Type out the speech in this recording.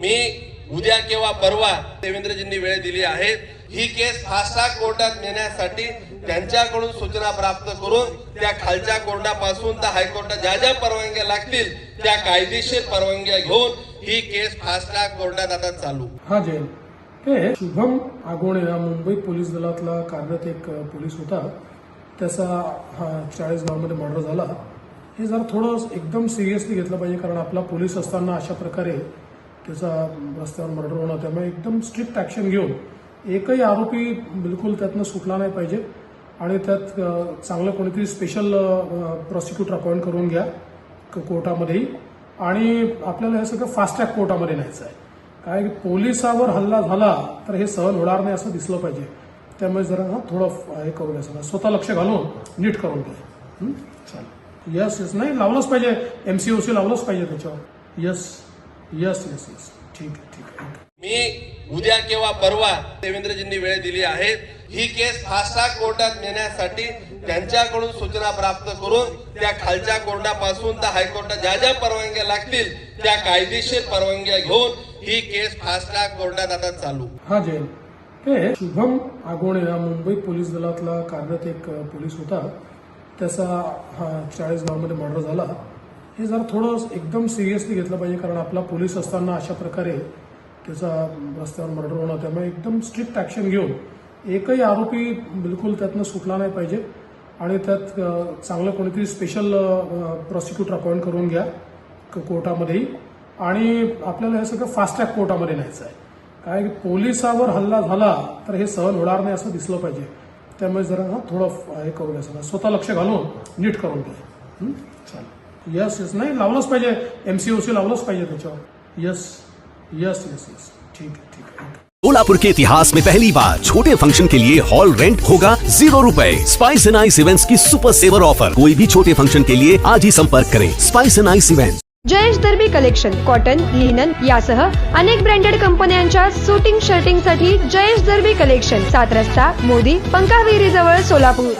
मी उद्या किंवा परवा देवेंद्रजींनी वेळ दिली आहे. ही केस फास्ट कोर्टात नेण्यासाठी त्यांच्याकडून सूचना प्राप्त करून त्या खालच्या कोर्टापासून तर हायकोर्टात ज्या ज्या परवानग्या लागतील त्या कायदेशीर परवानग्या घेऊन ही केस फास्ट कोर्टात आता चालू. हा जय. हे शुभम आगोणे हा मुंबई पोलीस दलातला कार्यरत एक पोलीस होता. त्याचा हा चाळीस गावामध्ये मर्डर झाला. हे जरा थोडं एकदम सिरियसली घेतलं पाहिजे कारण आपला पोलीस असताना अशा प्रकारे त्याचा रस्त्यावर मर्डर होणं त्यामुळे एकदम स्ट्रिक्ट ॲक्शन घेऊन एकही आरोपी बिलकुल त्यातनं सुटला नाही पाहिजे. आणि त्यात चांगलं कोणीतरी स्पेशल प्रॉसिक्युटर अपॉइंट करून घ्या क- कोर्टामध्येही. आणि आपल्याला हे सगळं फास्ट ट्रॅक कोर्टामध्ये न्यायचं आहे. काय की पोलिसावर हल्ला झाला तर हे सहन होणार नाही असं दिसलं पाहिजे. त्यामुळे जरा ना थोडं हे करू द्या सगळं. स्वतः लक्ष घालून नीट करून घ्या. चालेल. यस यस नाही लावलंच पाहिजे. एमसीओसी लावलंच पाहिजे त्याच्यावर. यस यस यस यस ठीक आहे ठीक आहे मी उद्या किंवा परवा देवेंद्रजींनी वेळ दिली आहे. ही केस फास्ट कोर्टात नेण्यासाठी त्यांच्याकडून सूचना प्राप्त करून त्या खालच्या कोर्टापासून तर हायकोर्टात ज्या ज्या परवानग्या लागतील त्या कायदेशीर परवानग्या घेऊन ही केस फास्ट कोर्टात आता चालू. हा जैन हे शुभम आगोणे हा मुंबई पोलीस दलातला कार्यरत एक पोलीस होता. त्याचा हा चाळीस गावामध्ये मर्डर झाला. हे जरा थोडं एकदम सिरियसली घेतलं पाहिजे कारण आपला पोलीस असताना अशा प्रकारे त्याचा रस्त्यावर मर्डर होणं त्यामुळे एकदम स्ट्रिक्ट ॲक्शन घेऊन एकही आरोपी बिलकुल त्यातनं सुटला नाही पाहिजे. आणि त्यात चांगलं कोणीतरी स्पेशल प्रॉसिक्युटर अपॉइंट करून घ्या क- कोर्टामध्येही. आणि आपल्याला हे सगळं फास्ट ट्रॅक कोर्टामध्ये न्यायचं आहे. काय की पोलिसावर हल्ला झाला तर हे सहन होणार नाही असं दिसलं पाहिजे. त्यामुळे जरा थोडं हे करू द्या सगळं. स्वतः लक्ष घालून नीट करून घ्या. चालेल. यस यस नाही लावलंच पाहिजे एमसीओसी लावलंच पाहिजे त्याच्यावर यस यस यस यस ठीक आहे ठीक आहे कोल्हापुर के इतिहास में पहली बार छोटे फ़ंक्शन के लिए हॉल रेंट होगा ज़ीरो रुपए। स्पाइस एंड आइस इवेंट्स की सुपर सेवर ऑफ़र कोई भी छोटे फ़ंक्शन के लिए आज ही संपर्क करें। Spice and ice events Jayesh दर्बी collection cotton linen यासह। अनेक ब्रँडेड कंपन्यांच्या सुटिंग शर्टिंग साठी जयेश दर्बी कलेक्शन सात रस्ता मोदी पंकाविहिरी जवळ सोलापूर।